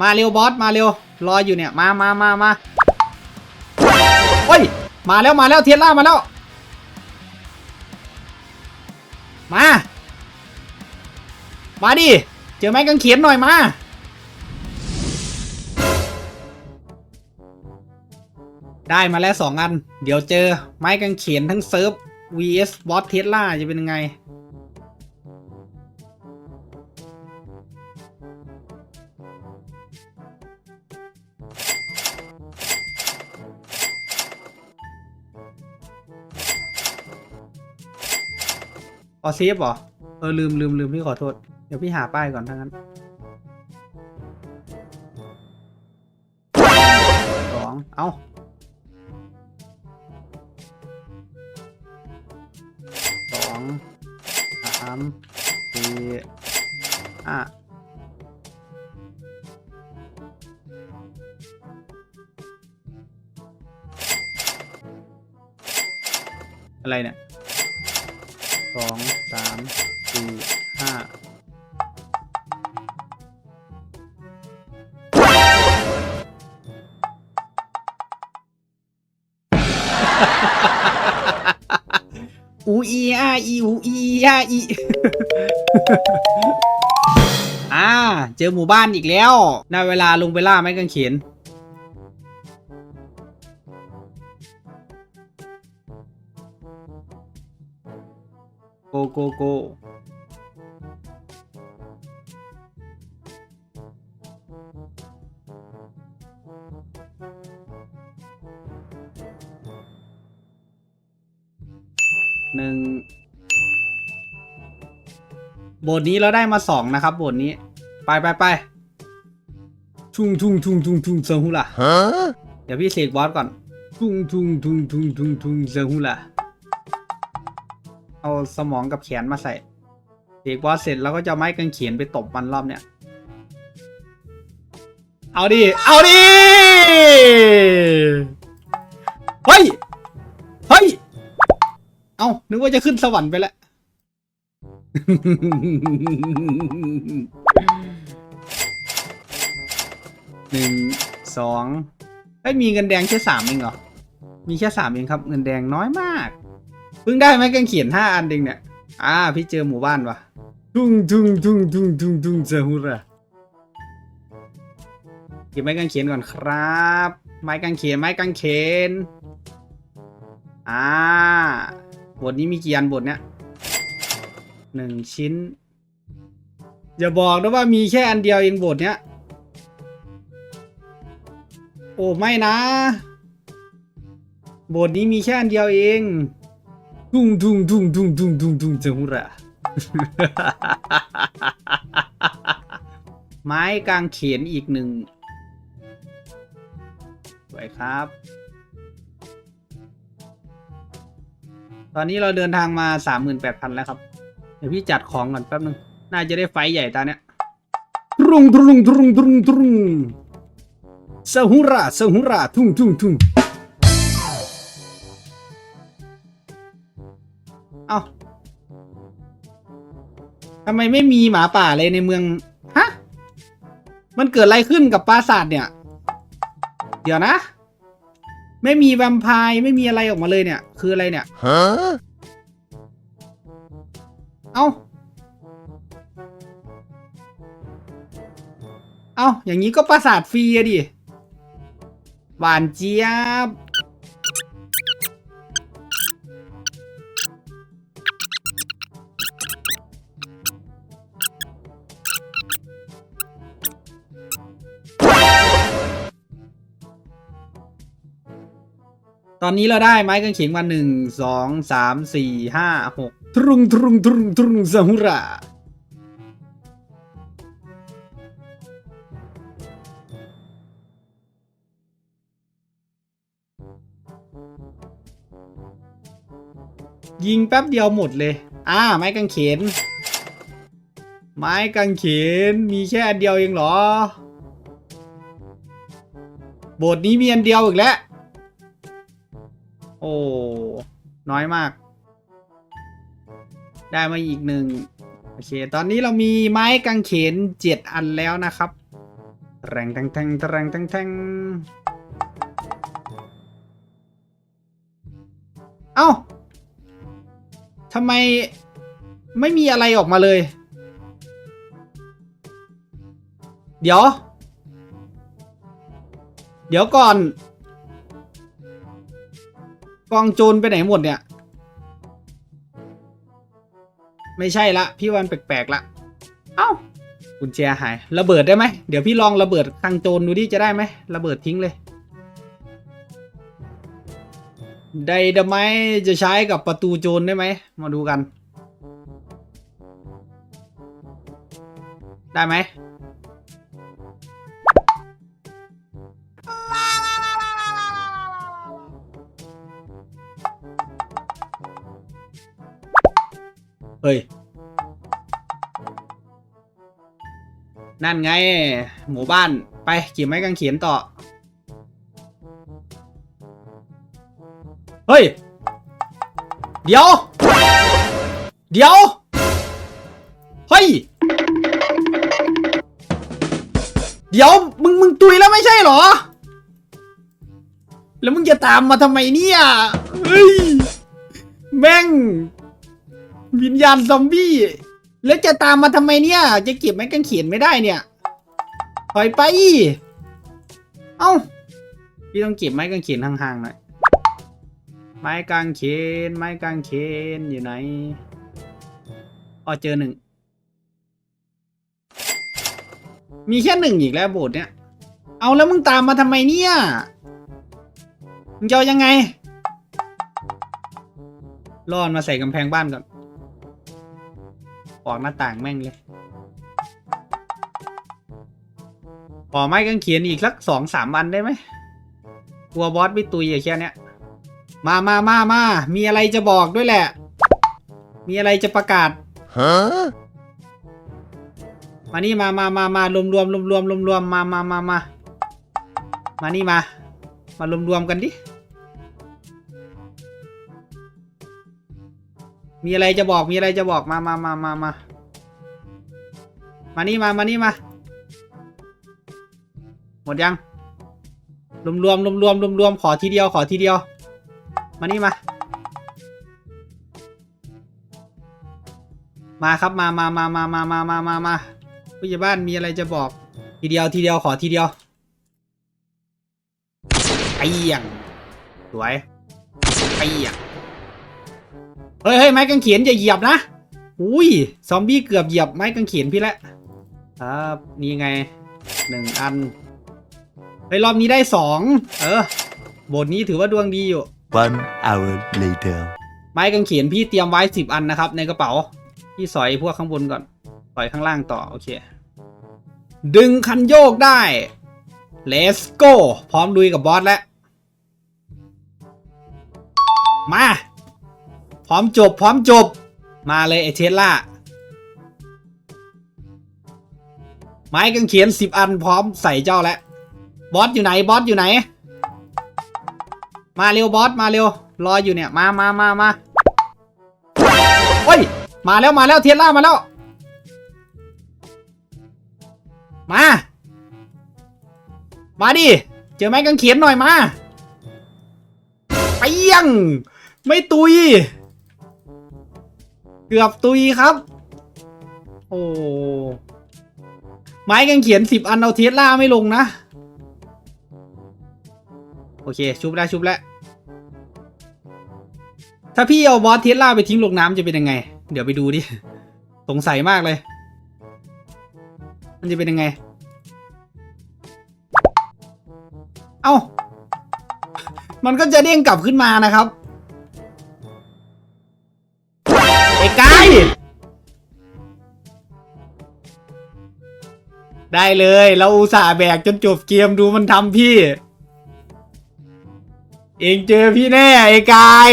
มาเร็วบอสมาเร็ว รออยู่เนี่ยมามามามาโอ้ยมาแล้วมาแล้วเทียร่ามาแล้ว มา มาดิเจอไม้กางเขนหน่อยมาได้มาแล้วสองอัน เดี๋ยวเจอไม้กางเขนทั้งเซิร์ฟ vs บอสเทสลาจะเป็นยังไง ออเซฟเหรอ เออ ลืมลืมลืมพี่ขอโทษ เดี๋ยวพี่หาป้ายก่อนทั้างนั้นสองเอ้าสองสามสี่ห้าอะไรเนี่ย สองสามสี่ห้าอูอีอาอีอูอีอาอีอ่า เจอหมู่บ้านอีกแล้ว ได้เวลาลงไปล่าไม้กางเขน โกโกโกหนึ่งบทนี้เราได้มาสองนะครับบทนี้ ไปไปไปทุ่งทุ่งทุ่งทุ่งทุ่งเซิงฮูล่ะ Huh? เดี๋ยวพี่เสกบอสก่อน ทุ่งทุ่งทุ่งทุ่งทุ่งทุ่งเซิงฮูล่ะ เอาสมองกับแขนมาใส่เสกบอสเสร็จแล้วก็จะไม้กางเขนไปตบมันรอบเนี้ยเอาดิ เอาดิ เฮ้ย เฮ้ย เอานึกว่าจะขึ้นสวรรค์ไปแล้ว หนึ่ง สองเอ้ยมีเงินแดงแค่สามเองเหรอ มีแค่สามเองครับ เงินแดงน้อยมาก เพิ่งได้ไหมกันเขียนห้าอันเองเนี่ย อ่า พี่เจอหมู่บ้านวะทุ่งทุ่งทุ่งทุ่งทุ่งทุ่งเจอฮูระเก็บไม้กางเขนก่อนครับ ไม้กางเขนไม้กางเขนอ่าบทนี้มีกี่อันบทเนี้ยหนึ่งชิ้น อย่าบอกนะว่ามีแค่อันเดียวเองบทเนี้ย โอ้ไม่นะบทนี้มีแค่อันเดียวเอง ทุ่งทุ่งทุ่งทุ่งทุ่งทุ่งทุ่งเจาหุระไม้กางเขนอีกหนึ่งสวยครับ ตอนนี้เราเดินทางมาสามหมื่นแปดพันแล้วครับ เดี๋ยวพี่จัดของก่อนแป๊บนึง น่าจะได้ไฟใหญ่ตาเนี้ยตรุงตรุงตรุงตรุงตรุงสหุระสหุระทุ่งทุ่งทุ่ง ทำไมไม่มีหมาป่าเลยในเมือง ฮะ มันเกิดอะไรขึ้นกับปราสาทเนี่ย เดี๋ยวนะ ไม่มีแวมไพร์ไม่มีอะไรออกมาเลยเนี่ย คืออะไรเนี่ย Huh? เอ้า เอ้า อย่างนี้ก็ประสาทฟรีอะดิ หวานเจี๊ยบ ตอนนี้เราได้ไม้กางเขนมาหนึ่งสองสามสี่ห้าหกทรุงทรุงทรุงทรุงซาฮุระยิงแป๊บเดียวหมดเลย อ่า ไม้กางเขน ไม้กางเขนมีแค่อันเดียวเองเหรอบทนี้มีอันเดียวอีกแล้ว โอ้ น้อยมาก ได้มาอีกหนึ่งโอเค ตอนนี้เรามีไม้กางเขนเจ็ดอันแล้วนะครับ แรงแทงแทงแรงแทงแทงเอ้าทำไมไม่มีอะไรออกมาเลย เดี๋ยว เดี๋ยวก่อน กองโจรไปไหนหมดเนี่ย ไม่ใช่ละ พี่วันแปลกๆละ เอ้ากุญแจหาย ระเบิดได้ไหม เดี๋ยวพี่ลองระเบิดทางโจรดูดิจะได้ไหม ระเบิดทิ้งเลย ไดดไมจะใช้กับประตูโจรได้ไหม มาดูกัน ได้ไหม เฮ้ย นั่นไง หมู่บ้านไปขี่ไม้กางเขนต่อ เฮ้ย เดี๋ยว เดี๋ยว เฮ้ย เดี๋ยว มึง มึงตุยแล้วไม่ใช่เหรอ แล้วมึงจะตามมาทำไมเนี่ย เฮ้ย แม่ง วิญญาณซอมบี้ แล้วจะตามมาทำไมเนี่ย จะเก็บไม้กางเขนไม่ได้เนี่ย ถอยไป เอ้า พี่ต้องเก็บไม้กางเขนห่างๆหน่อย ไม้กางเขน ไม้กางเขนอยู่ไหนอ๋อเจอหนึ่ง มีแค่หนึ่งอีกแล้วโบสถ์เนี่ย เอาแล้วมึงตามมาทำไมเนี่ย มึงจะยังไง ล่อนมาใส่กำแพงบ้านก่อน ออกหน้าต่างแม่งเลยขอไม้กางเขียนอีกสักสองสามอันได้ไหมกลัวบอสไม่ตุยอย่างแค่เนี้ยมามามามามีอะไรจะบอกด้วยแหละ มีอะไรจะประกาศ Huh? มานี่มามามามารวมรวมรวมรวมรวมรวมมามามามามานี่มามารวมรวมกันดิ มีอะไรจะบอกมีอะไรจะบอกมามามามามามานี่มามานี่มา หมดยังรวมรวมรวมรวมรวมรวมขอทีเดียวขอทีเดียว มานี่มา มาครับมามามามามามามามามาผู้ใหญ่บ้านมีอะไรจะบอก ทีเดียวทีเดียวขอทีเดียวไอ้ยังสวยไอ้ยัง เฮ้ยเฮ้ยไม้กางเขนอย่าเหยียบนะ อุ้ย ซอมบี้เกือบเหยียบไม้กางเขนพี่แล้วครับนี่ไงหนึ่งอันเฮ้ยรอบนี้ได้สองเออบทนี้ถือว่าดวงดีอยู่ One hour later. ไม้กางเขนพี่เตรียมไว้สิบอันนะครับ ในกระเป๋า พี่สอยพวกข้างบนก่อน สอยข้างล่างต่อ โอเค ดึงคันโยกได้ let's go พร้อมลุยกับบอสแล้ว มาพ ร้อมจบ พร้อมจบ มาเลยไอเทสล่า ไม้กางเขนสิบอันพร้อมใส่เจ้าแล้ว บอสอยู่ไหน บอสอยู่ไหน มาเร็วบอสมาเร็ว รออยู่เนี่ย มามามามาเฮ้ย มาแล้วมาแล้วเทียร่ามาแล้ว มา มาดิ เจอไม้กางเขนหน่อยมาไปยังไม่ตุย เกือบตุยครับ โอ้ไม้กางเขนสิบอันเอาเทสล่าไม่ลงนะ โอเค ชุบแล้วชุบแล้ว ถ้าพี่เอาบอสเทสลาไปทิ้งลงน้ำจะเป็นยังไง เดี๋ยวไปดูดิ สงสัยมากเลย มันจะเป็นยังไง เอ้า มันก็จะเด้งกลับขึ้นมานะครับ ได้เลย เราอุตส่าห์แบกจนจบเกมดูมันทำพี่ เองเจอพี่แน่ไอ้กาย